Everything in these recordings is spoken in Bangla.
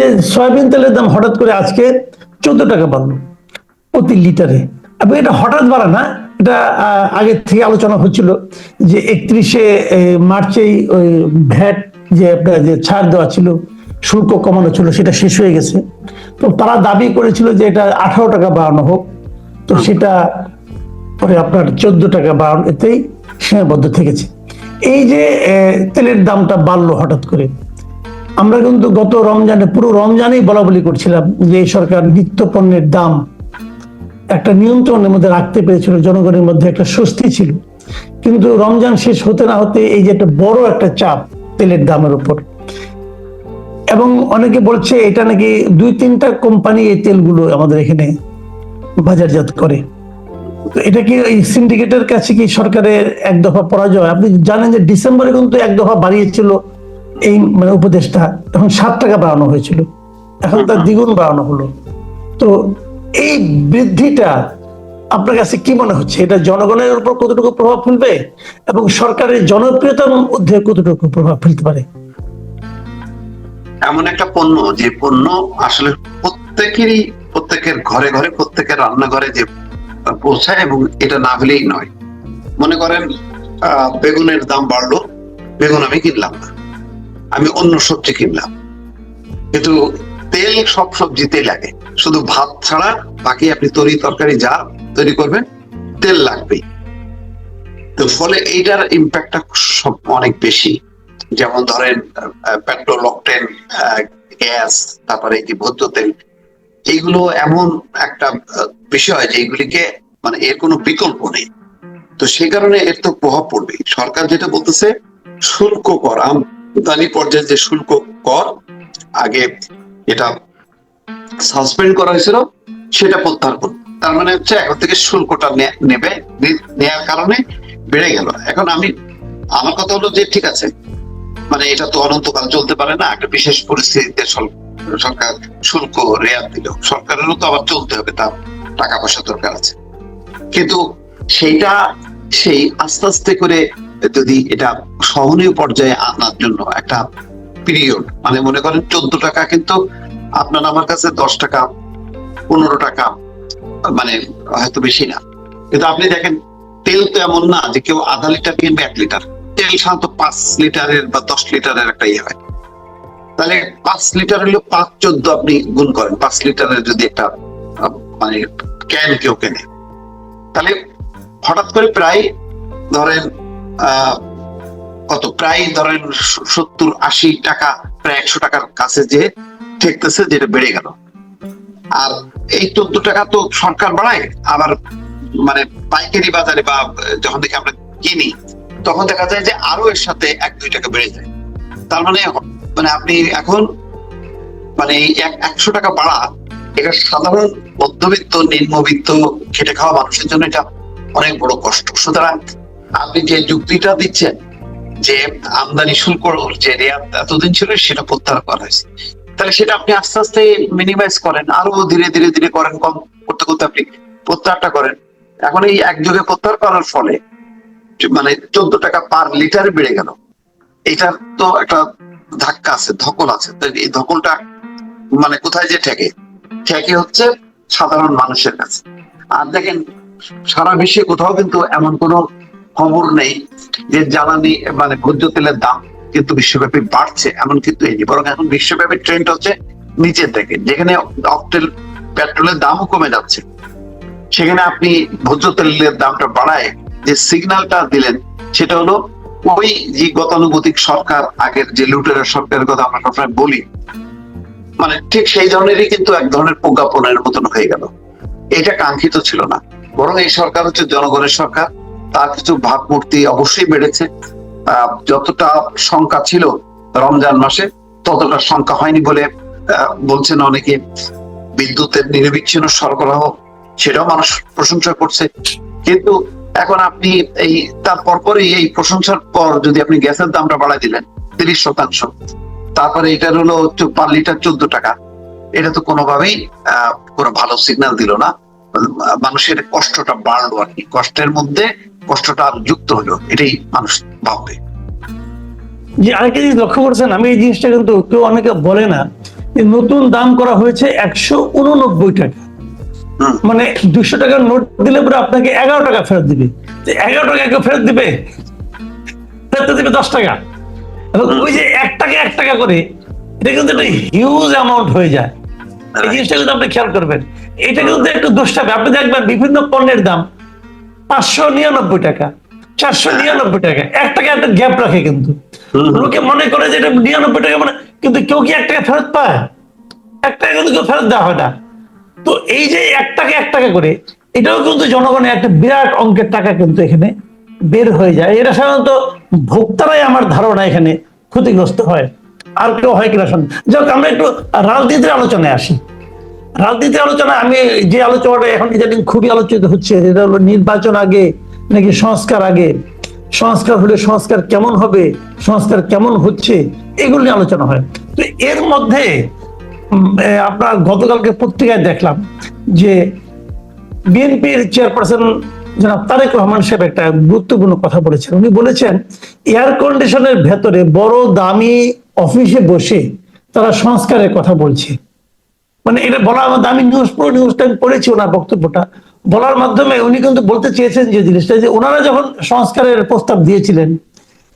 যে সয়াবিন তেলের দাম হঠাৎ করে আজকে চোদ্দ টাকা বাড়লো প্রতি লিটারে। এবং এটা হঠাৎ বাড়া না, এটা আগে থেকে আলোচনা হচ্ছিল যে একত্রিশে মার্চেই ওই ভ্যাট যে আপনার যে ছাড় দেওয়া ছিল, শুল্ক কমানো ছিল, সেটা শেষ হয়ে গেছে। তো তারা দাবি করেছিল যে এটা আঠারো টাকা বাড়ানো হোক। তো সেটা পরে আপনার চোদ্দ টাকা বাড়ানো, এতেই সীমাবদ্ধ থেকেছে। এই যে তেলের দামটা বাড়লো হঠাৎ করে আমরা কিন্তু গত রমজানে, পুরো রমজানেই বলা বলি করছিলাম যে সরকার নিত্য পণ্যের দাম একটা নিয়ন্ত্রণের মধ্যে রাখতে পেরেছিল, জনগণের মধ্যে একটা স্বস্তি ছিল। কিন্তু রমজান শেষ হতে না হতে এই যে একটা বড় একটা চাপ তেলের দামের উপর। এবং অনেকে বলছে এটা নাকি দুই তিনটা কোম্পানি এই তেলগুলো আমাদের এখানে বাজারজাত করে। এটা কি এই সিন্ডিকেটের কাছে কি সরকারের এক দফা পরাজয়? আপনি জানেন যে ডিসেম্বরে কিন্তু এক দফা বাড়িয়েছিল এই মানে উপদেশটা এখন সাত টাকা বাড়ানো হয়েছিল। এখন তার দ্বিগুণ বাড়ানো হলো। তো এই বৃদ্ধিটা আপনার কাছে কি মনে হচ্ছে? এটা জনগণের উপর কতটুকু প্রভাব ফেলবে এবং সরকারের জনপ্রিয়তার মধ্যে কতটুকু প্রভাব ফেলতে পারে? এমন একটা পণ্য, যে পণ্য আসলে প্রত্যেকেরই, প্রত্যেকের ঘরে ঘরে, প্রত্যেকের রান্নাঘরে যে পৌঁছায় এবং এটা না হলেই নয়। মনে করেন বেগুনের দাম বাড়লো, বেগুন আমি কিনলাম না। আমি অন্য সবজি কিনলাম। কিন্তু তেল সব সবজিতেই লাগে। শুধু ভাত ছাড়া বাকি আপনি তরি তরকারি যা তৈরি করবেন, তেল লাগবেই। তো ফলে এইটার ইম্প্যাক্টটা সব অনেক বেশি। যেমন ধরেন পেট্রোল অকটেন গ্যাস তারপরে এই ভোজ্য তেল। এইগুলো এমন একটা বিষয় যে এগুলিকে মানে এর কোনো বিকল্প নেই। তো সেই কারণে এর তো প্রভাব পড়বে সরকার যেটা বলতেছে, শুল্ক কর আমদানি পর্যায়ে যে শুল্ক কর, আগে এটা সাসপেন্ড করা হয়েছিল, সেটা প্রত্যাহার করবে তার মানে হচ্ছে এখন থেকে শুল্কটা নেবে নেওয়ার কারণে বেড়ে গেল। এখন আমি, আমার কথা হলো যে ঠিক আছে মানে এটা তো অনন্তকাল চলতে পারে না, একটা বিশেষ পরিস্থিতিতে সরকার শুল্ক রেয়াত দিল। সরকারেরও তো আবার চলতে হবে, তার টাকা পয়সা দরকার আছে। কিন্তু সেইটা, সেই আস্তে আস্তে করে যদি এটা সহনীয় পর্যায়ে আনার জন্য একটা পিরিয়ড মানে মনে করেন চোদ্দ টাকা কিন্তু আপনার আমার কাছে দশ টাকা, পনেরো টাকা মানে হয়তো বেশি না। কিন্তু আপনি দেখেন, তেল তো এমন না যে কেউ আধা লিটার কিনবে এক লিটার তেল সাধারণত পাঁচ লিটারের বা দশ লিটারের একটা ইয়ে হয়। তাহলে পাঁচ লিটার হলে পাঁচ চোদ্দ আপনি গুণ করেন। পাঁচ লিটারের যদি একটা মানে ক্যান কেউ কেনে। তাহলে হঠাৎ করে প্রায় ধরেন কত? প্রায় ধরেন সত্তর, আশি টাকা, প্রায় একশো টাকার কাছে যে ঠেকতেছে, যেটা বেড়ে গেল। আর এই চোদ্দ টাকা তো সরকার বাড়ায়, আবার মানে পাইকারি বাজারে বা যখন থেকে আমরা কিনি, তখন দেখা যায় যে আরও এর সাথে এক, দুই টাকা বেড়ে যায়। তার মানে মানে আপনি এখন মানে এক- একশো টাকা বাড়া, এটা সাধারণ মধ্যবিত্ত, নিম্নবিত্ত, খেটে খাওয়া মানুষের জন্য এটা অনেক বড় কষ্ট। সুতরাং আপনি যে যুক্তিটা দিচ্ছেন যে আমদানি শুল্ক যে রেয়াত এতদিন ছিল, সেটা প্রত্যাহার করা হয়েছে। তাহলে সেটা আপনি আস্তে আস্তে মিনিমাইজ করেন। আরও ধীরে ধীরে ধীরে করেন, কম করতে করতে আপনি প্রত্যাহারটা করেন। এখন এই একযোগে প্রত্যাহার করার ফলে মানে চোদ্দ টাকা পার লিটার বেড়ে গেল। এটার তো একটা ধাক্কা আছে, ধকল আছে। এই ধকলটা মানে কোথায় যে ঠেকে? ঠেকে হচ্ছে সাধারণ মানুষের কাছে। আর দেখেন, সারা বিশ্বে কোথাও কিন্তু এমন কোনো খবর নেই যে জ্বালানি মানে ভোজ্য তেলের দাম কিন্তু বিশ্বব্যাপী বাড়ছে এমন কিন্তু এই বরং এখন বিশ্বব্যাপী ট্রেন্ড হচ্ছে নিচের দিকে, যেখানে অকটেল পেট্রোলের দামও কমে যাচ্ছে। সেখানে আপনি ভোজ্য তেলের দামটা বাড়ায় যে সিগন্যালটা দিলেন, সেটা হলো ওই যে গতানুগতিক সরকার, আগের যে লুটেরা সরকারের কথা আমরা সবসময় বলি মানে ঠিক সেই ধরনেরই কিন্তু এক ধরনের প্রজ্ঞাপনের মতন হয়ে গেল। এটা কাঙ্ক্ষিত ছিল না। বরং এই সরকার হচ্ছে জনগণের সরকার তার কিছু ভাবমূর্তি অবশ্যই বেড়েছে। যতটা সংখ্যা ছিল রমজান মাসে, ততটা সংখ্যা হয়নি বলে বলছেন অনেকে। বিদ্যুতের নিরবিচ্ছিন্ন সরবরাহ, সেটাও মানুষ প্রশংসা করছে। কিন্তু এখন আপনি এই তারপর পরে এই প্রশংসার পর যদি আপনি গ্যাসের দামটা বাড়ায় দিলেন, তিরিশ শতাংশ, তারপরে এটার হলো পার লিটার চোদ্দ টাকা। এটা তো কোনোভাবেই কোনো ভালো সিগন্যাল দিল না। মানুষের কষ্টটা বাড়লো আর কি। কষ্টের মধ্যে কষ্টটা আরও যুক্ত হলো এটাই মানুষ ভাববে। যে আরেকটা জিনিস লক্ষ্য করছেন আমি এই জিনিসটা কিন্তু কেউ অনেকে বলে না নতুন দাম করা হয়েছে একশো উননব্বই টাকা। মানে দুশো টাকার নোট দিলে পরে আপনাকে এগারো টাকা ফেরত দিবে। এগারো টাকা কেউ ফেরত দিবে ফেরত দিবে দশ টাকা। এবং ওই যে এক টাকা এক টাকা করে এটা কিন্তু একটা হিউজ অ্যামাউন্ট হয়ে যায়। এই জিনিসটা কিন্তু আপনি খেয়াল করবেন। এটা কিন্তু একটু দোষ হবে আপনি দেখবেন বিভিন্ন পণ্যের দাম পাঁচশো নিরানব্বই টাকা, চারশো নিরানব্বই টাকা। এক টাকা একটা গ্যাপ রাখে কিন্তু। লোকে মনে করে যে এটা নিরানব্বই টাকা মানে কিন্তু কেউ কি এক টাকা ফেরত পায়? এক টাকা কিন্তু কেউ ফেরত দেওয়া হয় না। তো এই যে এক টাকা এক টাকা করে, এটাও কিন্তু জনগণের একটা বিরাট অঙ্কের টাকা কিন্তু এখানে বের হয়ে যায়। এটা সাধারণত ভোক্তারাই আমার ধারণা এখানে ক্ষতিগ্রস্ত হয়। আর কেউ হয় কিনা যাক আমরা একটু রাজনীতির আলোচনায় আসি। রাজনীতির আলোচনা আমি যে আলোচনাটা এখন ইদানিং খুবই আলোচিত হচ্ছে যেটা হলো নির্বাচন আগে নাকি সংস্কার আগে? সংস্কার হলে সংস্কার কেমন হবে? সংস্কার কেমন হচ্ছে? এগুলো নিয়ে আলোচনা হয়। তো এর মধ্যে আপনার গতকালকে পত্রিকায় দেখলাম যে বিএনপির চেয়ারপারসন জনাব তারেক রহমান সাহেব একটা গুরুত্বপূর্ণ কথা বলেছেন। উনি বলেছেন, এয়ার কন্ডিশনের ভেতরে বড় দামি অফিসে বসে তারা সংস্কারের কথা বলছে। মানে এটা বলার মধ্যে আমি নিউজ পুরো নিউজটা আমি পড়েছি ওনার বক্তব্যটা। বলার মাধ্যমে উনি কিন্তু বলতে চেয়েছেন যে জিনিসটা, যে ওনারা যখন সংস্কারের প্রস্তাব দিয়েছিলেন,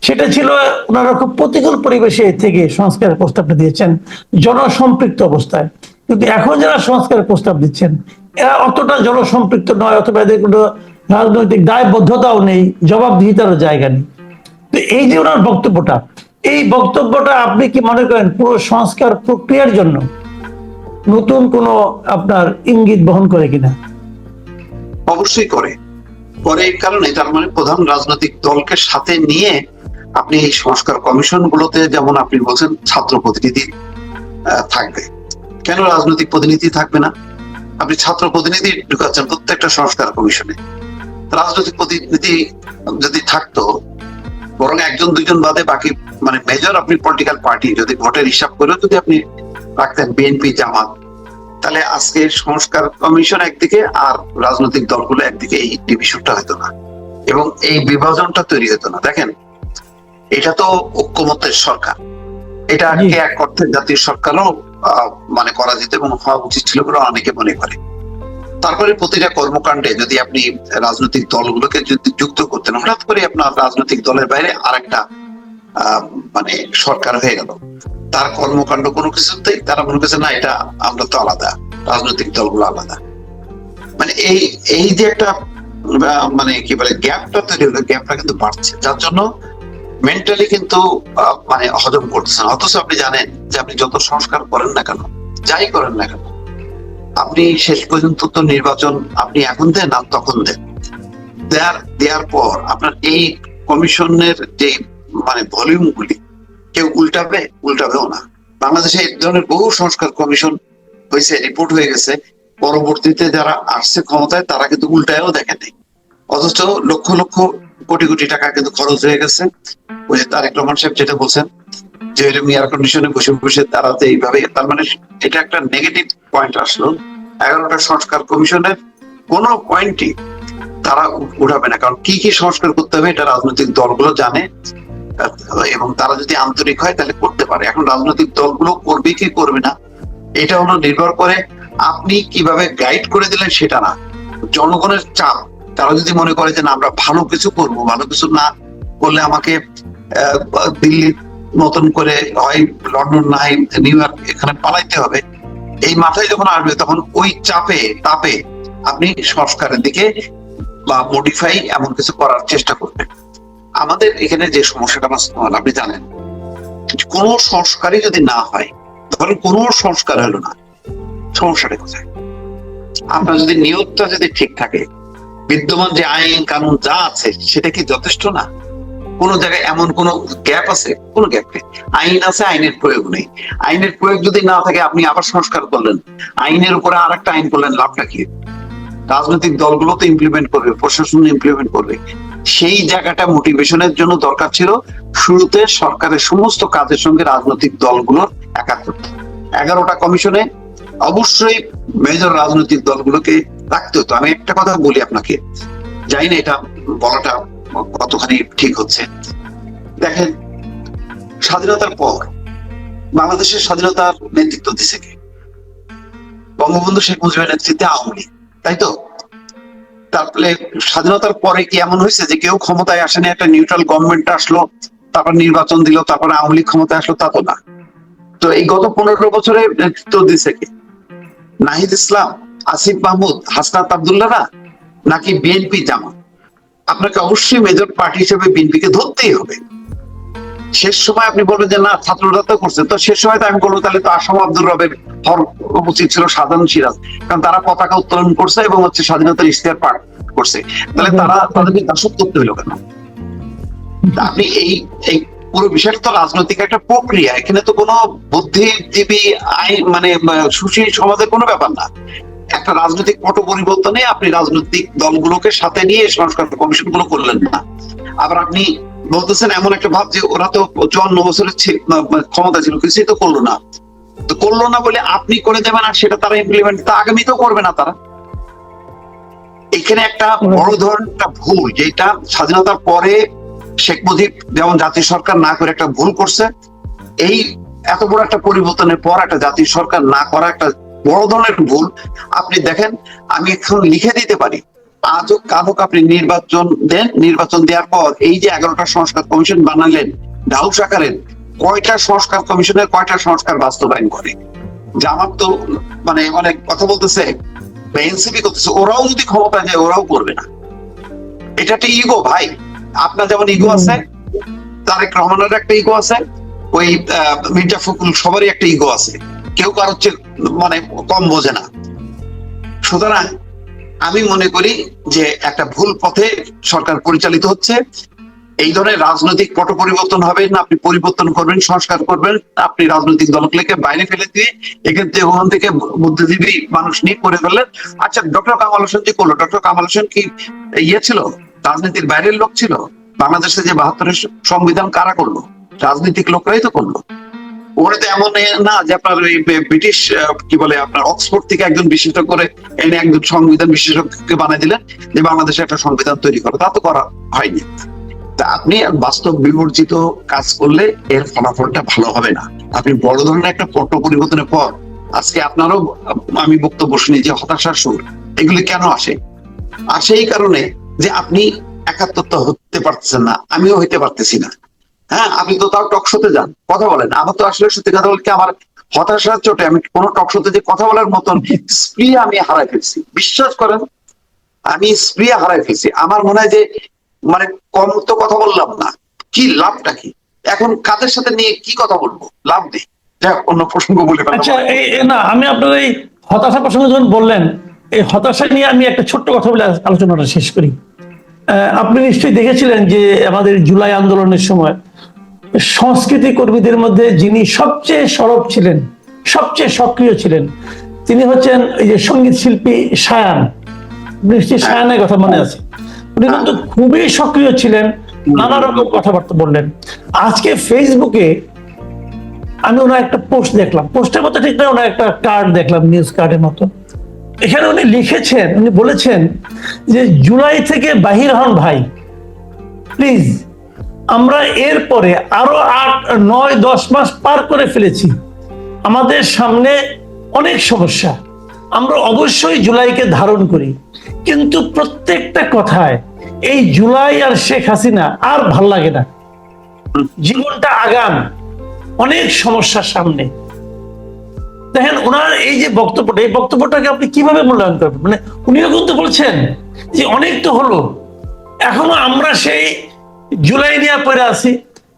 সেটা ছিল ওনারা খুব প্রতিকূল পরিবেশে থেকে সংস্কারের প্রস্তাবটা দিয়েছেন, জনসম্পৃক্ত অবস্থায়। কিন্তু এখন যারা সংস্কারের প্রস্তাব দিচ্ছেন, এরা অতটা জনসম্পৃক্ত নয়, অথবা এদের কোনো রাজনৈতিক দায়বদ্ধতাও নেই, জবাবদিহিতারও জায়গা নেই। তো এই যে ওনার বক্তব্যটা, এই বক্তব্যটা আপনি কি মনে করেন পুরো সংস্কার প্রক্রিয়ার জন্য নতুন কোনো আপনার ইঙ্গিত বহন করে কিনা? অবশ্যই করে। করে এই কারণে, তার মানে প্রধান রাজনৈতিক দলকে সাথে নিয়ে আপনি এই সংস্কার কমিশন গুলোতে যেমন আপনি বলছেন, ছাত্র প্রতিনিধি থাকবে। কেন রাজনৈতিক প্রতিনিধি থাকবে না? আপনি ছাত্র প্রতিনিধি ঢুকাচ্ছেন প্রত্যেকটা সংস্কার কমিশনে। রাজনৈতিক প্রতিনিধি যদি থাকতো, বরং একজন, দুইজন বাদে বাকি মানে মেজর আপনি পলিটিক্যাল পার্টি যদি ভোটের হিসাব করেও যদি আপনি রাখতেন বিএনপি জামাত। তাহলে আজকে সংস্কার কমিশন একদিকে আর রাজনৈতিক দলগুলো একদিকে এই ডিভিশনটা হতো না। এবং এই বিভাজনটা তৈরি হতো না। দেখেন এটা তো ঐক্যমতের সরকার। এটা জি। এক অর্থে জাতীয় সরকারও মানে করা যেত এবং হওয়া উচিত ছিল বলে অনেকে মনে করে। তারপরে প্রতিটা কর্মকাণ্ডে যদি আপনি রাজনৈতিক দলগুলোকে যদি যুক্ত করতেন হঠাৎ করে আপনার রাজনৈতিক দলের বাইরে আরেকটা আহ, মানে সরকার হয়ে গেল। তার কর্মকাণ্ড কোনো কিছুতেই, তারা মনে করছে, না, এটা আমরা তো আলাদা। রাজনৈতিক দলগুলো আলাদা। মানে এই এই যে একটা মানে কি বলে, গ্যাপটা তৈরি হলো, গ্যাপটা কিন্তু বাড়ছে। যার জন্য মেন্টালি কিন্তু মানে হজম করতেছেন অথচ আপনি জানেন যে আপনি যত সংস্কার করেন না কেন, যাই করেন না কেন, আপনি শেষ পর্যন্ত তো নির্বাচন আপনি এখন দেন আর তখন দেন। দেয়ার দেওয়ার পর আপনার এই কমিশনের যে মানে ভলিউম গুলি কেউ উল্টাবে, উল্টাবেও না। বাংলাদেশে এই ধরনের বহু সংস্কার কমিশন হয়েছে রিপোর্ট হয়ে গেছে। পরবর্তীতে যারা আসছে ক্ষমতায়, তারা কিন্তু উল্টায়ও দেখেনি অথচ লক্ষ লক্ষ কোটি কোটি টাকা কিন্তু খরচ হয়ে গেছে। ওই যে তারেক রহমান সাহেব যেটা বলছেন, যে এরকম এয়ার কন্ডিশনে বসে বসে তারা তো এইভাবে, তার মানে এটা একটা নেগেটিভ পয়েন্ট আসলো। এগারোটা সংস্কার কমিশনের কোন পয়েন্টই তারা উঠাবে না। কারণ কি কি সংস্কার করতে হবে, এটা রাজনৈতিক দলগুলো জানে। এবং তারা যদি আন্তরিক হয়, তাহলে করতে পারে। এখন রাজনৈতিক দলগুলো করবে কি করবে না, এটা হলো নির্ভর করে আপনি কীভাবে গাইড করে দিলেন সেটা না। জনগণের চাপ, তারা যদি মনে করে যে না, আমরা ভালো কিছু করব, ভালো কিছু না করলে আমাকে দিল্লির মতন করে হয়, লন্ডন না হয় নিউ ইয়র্ক এখানে পালাইতে হবে, এই মাথায় যখন আসবে, তখন ওই চাপে, তাপে আপনি সংস্কারের দিকে বা মডিফাই এমন কিছু করার চেষ্টা করবেন। আমাদের এখানে যে সমস্যাটা বাস্তবায়ন, আপনি জানেন, কোন সংস্কারই যদি না হয় ধরেন কোন সংস্কার হলো না। সমস্যাটা কোথায়? আপনার যদি নিয়তটা যদি ঠিক থাকে, বিদ্যমান যে আইন, কানুন যা আছে, সেটা কি যথেষ্ট না? কোন জায়গায় এমন কোন গ্যাপ আছে? কোন গ্যাপ নেই। আইন আছে, আইনের প্রয়োগ নেই। আইনের প্রয়োগ যদি না থাকে, আপনি আবার সংস্কার করলেন। আইনের উপরে আর একটা আইন করলেন, লাভটা কি? রাজনৈতিক দলগুলো তো ইমপ্লিমেন্ট করবে, প্রশাসন ইমপ্লিমেন্ট করবে। সেই জায়গাটা মোটিভেশনের জন্য দরকার ছিল শুরুতে সরকারের সমস্ত কাজের সঙ্গে রাজনৈতিক দলগুলোর একাত্মতা। এগারোটা কমিশনে অবশ্যই মেজর রাজনৈতিক দলগুলোকে রাখতে হতো। আমি একটা কথা বলি আপনাকে। জানি না এটা বলাটা কতখানি ঠিক হচ্ছে। দেখেন, স্বাধীনতার পর বাংলাদেশের স্বাধীনতার নেতৃত্ব দিছে কে? বঙ্গবন্ধু শেখ মুজিবের নেতৃত্বে আওয়ামী লীগ, তাই তো? তারপরে স্বাধীনতার পরে কি এমন হয়েছে যে কেউ ক্ষমতায় আসেনি, একটা নিউট্রাল গভর্নমেন্ট আসলো, তারপর নির্বাচন দিল, তারপর আওয়ামী লীগ ক্ষমতায় আসলো, তা তো না। তো এই গত পনেরো বছরে নেতৃত্ব দিছে কে? নাহিদ ইসলাম, আসিফ মাহমুদ, হাসনাত আবদুল্লাহরা নাকি বিএনপি জামা আপনাকে অবশ্যই মেজর পার্টি হিসেবে বিএনপিকে ধরতেই হবে। শেষ সময় আপনি বলবেন যে, না, ছাত্ররা তো করছে। তো শেষ সময় তো আমি বলব, তাহলে তো আসাম আব্দুর রবের হওয়ার উচিত ছিল সাধারণ সিরাজ। কারণ তারা পতাকা উত্তোলন করছে এবং হচ্ছে স্বাধীনতার ইশতেহার পাঠ করছে। তাহলে তারা তাদেরকে দাসত্ব করতে হলো কেন? আপনি এই এই পুরো বিষয়টা তো রাজনৈতিক একটা প্রক্রিয়া। এখানে তো কোনো বুদ্ধিজীবী আইন মানে সুশীল সমাজের কোনো ব্যাপার না। একটা রাজনৈতিক পট পরিবর্তনে আপনি রাজনৈতিক দলগুলোকে সাথে নিয়ে সংস্কার কমিশনগুলো করলেন না। আবার আপনি বলতেছেন এমন একটা ভাব যে ওরা তো চুয়ান্ন বছরের ক্ষমতা ছিল কিছুই তো করল না। তো করল না বলে আপনি করে দেবেন আর সেটা তারা ইমপ্লিমেন্ট তা আগামীতেও করবে না তারা। এখানে একটা বড় ধরনের ভুল, যেটা স্বাধীনতার পরে শেখ মুজিব যেমন জাতীয় সরকার না করে একটা ভুল করছে, এই এত বড় একটা পরিবর্তনের পর একটা জাতীয় সরকার না করা একটা বড় ধরনের ভুল। আপনি দেখেন, আমি এখন লিখে দিতে পারি আজও কালক আপনি নির্বাচন দেন নির্বাচন দেওয়ার পর এই যে এগারোটা সংস্কার কমিশন বানালেন ডাউস আকারের কয়টা সংস্কার কমিশনের কয়টা সংস্কার বাস্তবায়ন করে? জামাত তো মানে অনেক কথা বলতেছে এনসিপি করতেছে ওরাও যদি ক্ষমতা যায় ওরাও করবে না। এটা একটা ইগো ভাই। আপনার যেমন ইগো আছে তারেক রহমানের একটা ইগো আছে ওই মির্জা ফখরুল সবারই একটা ইগো আছে। কেউ কারও হচ্ছে মানে কম বোঝে না। সুতরাং আমি মনে করি যে একটা ভুল পথে সরকার পরিচালিত হচ্ছে। এই ধরনের রাজনৈতিক পট পরিবর্তন হবে না, আপনি পরিবর্তন করবেন, সংস্কার করবেন, আপনি রাজনৈতিক দলগুলোকে বাইরে ফেলে দিয়ে এক্ষেত্রে ওখান থেকে বুদ্ধিজীবী মানুষ নিয়ে করে ফেললেন। আচ্ছা ডক্টর কামাল হোসেন কি করল? ডক্টর কামাল হোসেন কি ইয়ে ছিল? রাজনীতির বাইরের লোক ছিল? বাংলাদেশে যে বাহাত্তরের সংবিধান কারা করল? রাজনৈতিক লোকরাই তো করল। ওখানে তো এমন না যে আপনার ব্রিটিশ কি বলে আপনার অক্সফোর্ড থেকে একজন বিশেষজ্ঞ করে এনে একজন সংবিধান বিশেষজ্ঞকে বানাই দিলেন যে বাংলাদেশে একটা সংবিধান তৈরি করো। তা তো করা হয়নি। তা আপনি বাস্তব বিবর্জিত কাজ করলে এর ফলাফলটা ভালো হবে না। আপনি বড় ধরনের একটা পট পরিবর্তনের পর আজকে আপনারও আমি বক্তব্য শুনি যে হতাশার সুর, এগুলি কেন আসে? আসে এই কারণে যে আপনি একাত্মতা হতে পারতেছেন না, আমিও হইতে পারতেছি না। হ্যাঁ আপনি তো তাও টকশোতে যান, কথা বলেন। আমার তো আসলে সত্যি কথা বলতে আমার হতাশার চোটে আমি কোন টকশোতে যে কথা বলার মতন স্প্রিয়া আমি হারাই ফেলছি। বিশ্বাস করেন, আমি স্প্রিয়া হারাই ফেলছি। আমার মনে হয় যে মানে কম তো কথা বললাম না। কি লাভটা কি? এখন কাদের সাথে নিয়ে কি কথা বলব? লাভ নেই। অন্য প্রসঙ্গ বলে আচ্ছা না, আমি আপনার এই হতাশা প্রসঙ্গে যখন বললেন, এই হতাশা নিয়ে আমি একটা ছোট্ট কথা বলে আলোচনাটা শেষ করি। আপনি নিশ্চয়ই দেখেছিলেন যে আমাদের জুলাই আন্দোলনের সময় সংস্কৃতি কর্মীদের মধ্যে যিনি সবচেয়ে সরব ছিলেন সবচেয়ে সক্রিয় ছিলেন তিনি হচ্ছেন এই যে সংগীত শিল্পী সায়ান। নিশ্চয়ই সায়ানের কথা মনে আছে। উনি কিন্তু খুবই সক্রিয় ছিলেন নানা রকম কথাবার্তা বললেন। আজকে ফেসবুকে আমি ওনার একটা পোস্ট দেখলাম। পোস্টের মতো ঠিক না ওনার একটা কার্ড দেখলাম নিউজ কার্ডের মতো। এখানে উনি লিখেছেন উনি বলেছেন যে জুলাই থেকে বাহির হন ভাই। প্লিজ আমরা এরপরে আরও আট, নয়, দশ মাস পার করে ফেলেছি। আমাদের সামনে অনেক সমস্যা। আমরা অবশ্যই জুলাইকে ধারণ করি। কিন্তু প্রত্যেকটা কথায় এই জুলাই আর শেখ হাসিনা আর ভালো লাগে না। জীবনটা আগাম, অনেক সমস্যার সামনে। দেখেন, ওনার এই যে বক্তব্যটা, এই বক্তব্যটাকে আপনি কীভাবে মূল্যায়ন করবেন? মানে উনিও কিন্তু বলছেন যে অনেক তো হলো। এখনও আমরা সেই জুলাই নিয়ে পড়ে আছি,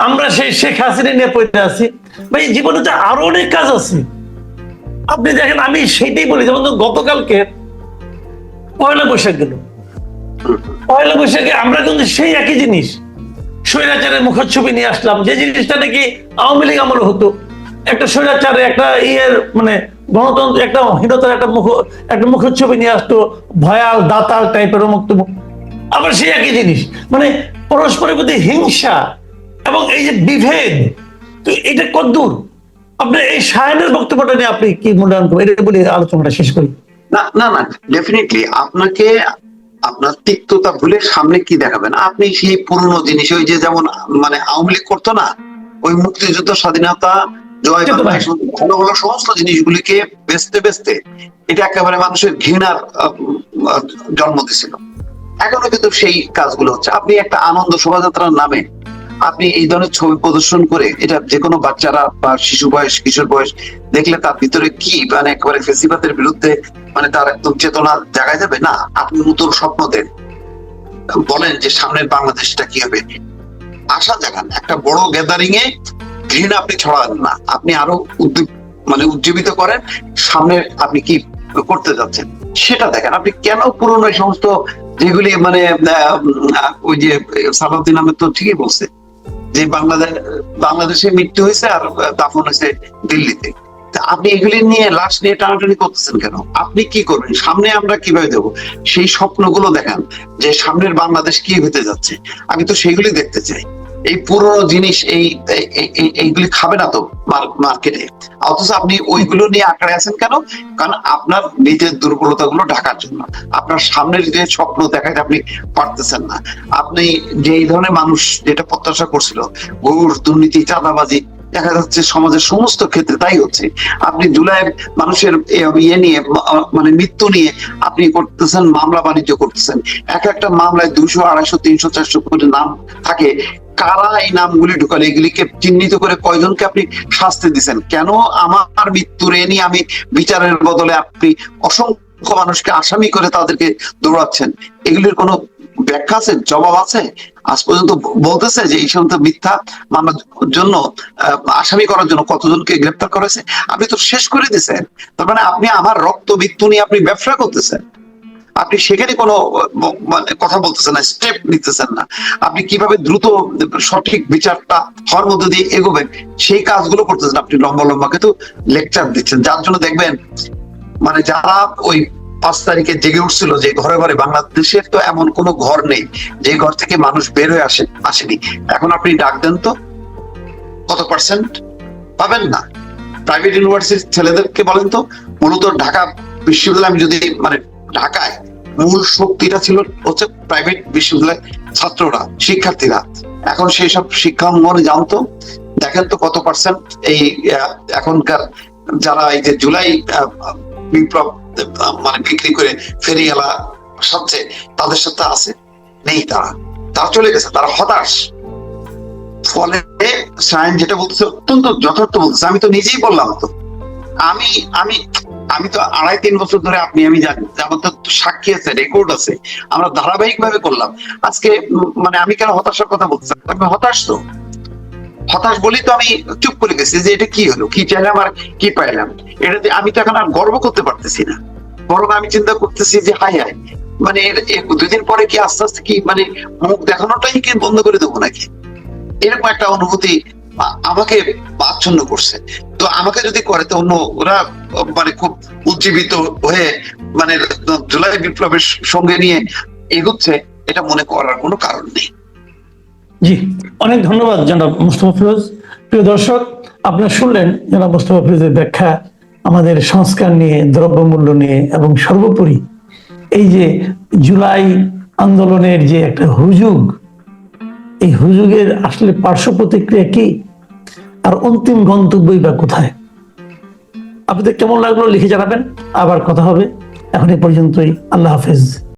আমরা সেই শেখ হাসিনা নিয়ে পড়ে আছি। ভাই, জীবনে তো আরও অনেক কাজ আছে। আপনি দেখেন, আমি সেইটাই বলি, যেমন গতকালকে পয়লা বৈশাখ গেল। পয়লা বৈশাখে আমরা কিন্তু সেই একই জিনিস, স্বৈরাচারের মুখচ্ছবি নিয়ে আসলাম। যে জিনিসটা নাকি আওয়ামী লীগ আমলে হতো, একটা স্বৈরাচারে একটা ইয়ের মানে গণতন্ত্র, একটা হীনতার একটা মুখ, একটা মুখচ্ছবি নিয়ে আসতো, ভয়াল দাতাল টাইপের মুক্ত আবার সেই একই জিনিস। মানে পরস্পরের প্রতি হিংসা এবং এই যে বিভেদ তো এটা কদ্দূর আপনার এই সায়নের বক্তব্যটা নিয়ে আপনি কি মূল্যায়ন করবেন? এটা বলে আলোচনাটা শেষ করি। না না না ডেফিনেটলি আপনাকে আপনার তিক্ততা ভুলে সামনে কি দেখাবেন? আপনি সেই পুরনো জিনিস ওই যে যেমন মানে আওয়ামী লীগ করতো না ওই মুক্তিযুদ্ধ স্বাধীনতা জয় ভালো ভালো সমস্ত জিনিসগুলিকে বেচতে বেচতে এটা একেবারে মানুষের ঘৃণার জন্ম দিছিল। এখনও কিন্তু সেই কাজগুলো হচ্ছে। আপনি একটা আনন্দ শোভাযাত্রার নামে আপনি এই ধরনের ছবি প্রদর্শন করে এটা যে কোনো বাচ্চারা বা শিশু বয়স, কিশোর বয়স দেখলে তার ভিতরে কি মানে একেবারে ফেসিবাদের বিরুদ্ধে মানে তার একদম চেতনা জাগায় যাবে? না, আপনি নতুন স্বপ্ন দেন। বলেন যে সামনের বাংলাদেশটা কি হবে? আশা দেখান একটা বড় গ্যাদারিং এ ঘৃণা আপনি ছড়ান না। আপনি আরও উদ্দীপ মানে উজ্জীবিত করেন সামনে আপনি কি করতে যাচ্ছেন সেটা দেখেন। আপনি কেন পুরনো সমস্ত যেগুলি মানে ওই যে সালাউদ্দিন আহমেদ তো ঠিকই বলছে যে বাংলাদেশ বাংলাদেশে মৃত্যু হয়েছে আর দাফন হয়েছে দিল্লিতে। আপনি এগুলি নিয়ে লাশ নিয়ে টানাটানি করতেছেন কেন? আপনি কি করবেন? সামনে আমরা কীভাবে দেবো? সেই স্বপ্নগুলো দেখান যে সামনের বাংলাদেশ কি হতে যাচ্ছে। আমি তো সেইগুলি দেখতে চাই। এই পুরনো জিনিস এই, এই- এই- এই- এইগুলি খাবে না তো মার্কেটে। অথচ আপনি ওইগুলো নিয়ে আঁকড়ে আছেন কেন? কারণ আপনার নিজের দুর্বলতা গুলো ঢাকার জন্য। আপনার সামনের যে স্বপ্ন দেখাতে আপনি পারতেছেন না। আপনি যে ধরনের মানুষ যেটা প্রত্যাশা করছিল ঘুষ দুর্নীতি, চাঁদাবাজি দেখা যাচ্ছে সমাজের সমস্ত ক্ষেত্রে তাই হচ্ছে। আপনি জুলাইয়ের মানুষের ইয়ে নিয়ে মানে মৃত্যু নিয়ে আপনি করতেছেন, মামলা বাণিজ্য করতেছেন। এক একটা মামলায় দুশো আড়াইশো, তিনশো, চারশো কোটি নাম থাকে। কারা এই নামগুলি ঢুকালে এগুলিকে চিহ্নিত করে কয়জনকে আপনি শাস্তি দিচ্ছেন কেন আমার মৃত্যুর এ নিয়ে আমি বিচারের বদলে আপনি অসংখ্য মানুষকে আসামি করে তাদেরকে দৌড়াচ্ছেন? এগুলির কোনো ব্যাখ্যা আছে? জবাব আছে? আজ পর্যন্ত বলতেছে যে এই সমস্ত মিথ্যা মামলার জন্য আসামি করার জন্য কতজনকে গ্রেপ্তার করেছে আপনি তো শেষ করে দিয়েছেন। তার মানে আপনি আমার রক্ত, মৃত্যু নিয়ে আপনি ব্যবসা করতেছেন। আপনি সেখানে কোনো মানে কথা বলতেছেন না স্টেপ নিতেছেন না। আপনি কীভাবে দ্রুত সঠিক বিচারটা, হওয়ার মধ্যে দিয়ে এগোবেন, সেই কাজগুলো করতেছেন আপনি লম্বা লম্বা। কিন্তু লেকচার দিচ্ছেন। যার জন্য দেখবেন মানে যারা ওই পাঁচ তারিখে জেগে উঠছিল যে ঘরে ঘরে, বাংলাদেশের তো এমন কোনো ঘর নেই যে ঘর থেকে মানুষ বের হয়ে আসে, আসেনি। এখন আপনি ডাক দেন তো। কত পার্সেন্ট পাবেন না। প্রাইভেট ইউনিভার্সিটির ছেলেদেরকে বলেন তো, মূলত ঢাকা বিশ্ববিদ্যালয়, আমি যদি মানে ঢাকায় মূল শক্তিটা ছিল হচ্ছে প্রাইভেট বিশ্ববিদ্যালয় ছাত্ররা, শিক্ষার্থীরা। এখন সেই সব শিক্ষা অঙ্গনে জানতো দেখেন তো কত পার্সেন্ট এই এখনকার যারা এই যে জুলাই বিপ্লব মানে বিক্রি করে ফেরিয়ালা সাথে তাদের সাথে আছে, নেই তারা। তারা চলে গেছে, তারা হতাশ। ফলে সায়েন্স যেটা বলতেছে অত্যন্ত যথার্থ বলতেছে। আমি তো নিজেই বললাম তো। আমি আমি আমি তো আড়াই তিন বছর ধরে আপনি, আমি জানি। আমার তো সাক্ষী আছে রেকর্ড আছে। আমরা ধারাবাহিক ভাবে করলাম। আজকে মানে আমি কেন হতাশার কথা বলতেছি? আমি হতাশ তো। হতাশ বলি তো আমি চুপ করে গেছি যে এটা কি হলো? কি চাইলাম আর কি পাইলাম? এটাতে আমি তো এখন আর গর্ব করতে পারতেছি না। বরং আমি চিন্তা করতেছি যে হাই হাই মানে দুদিন পরে কি আস্তে আস্তে কি মানে মুখ দেখানোটাই কি বন্ধ করে দেবো নাকি? এরকম একটা অনুভূতি আমাকে আচ্ছন্ন করছে। তো আমাকে যদি করে, তো অন্য ওরা মানে খুব উজ্জীবিত হয়ে মানে জুলাই বিপ্লবের সঙ্গে নিয়ে এগুচ্ছে, এটা মনে করার কোনো কারণ নেই। জি, অনেক ধন্যবাদ জনাব মুস্তফা ফিরোজ। প্রিয় দর্শক, আপনারা শুনলেন জনাব মুস্তফা ফিরোজের ব্যাখ্যা, আমাদের সংস্কার নিয়ে, দ্রব্যমূল্য নিয়ে এবং সর্বোপরি এই যে জুলাই আন্দোলনের যে একটা হুজুগ, এই হুজুগের আসলে পার্শ্ব প্রতিক্রিয়া কি? আর অন্তিম গন্তব্যই বা কোথায়? আপনাদের কেমন লাগল লিখে জানাবেন। আবার কথা হবে। এখন এ পর্যন্তই। আল্লাহ হাফেজ।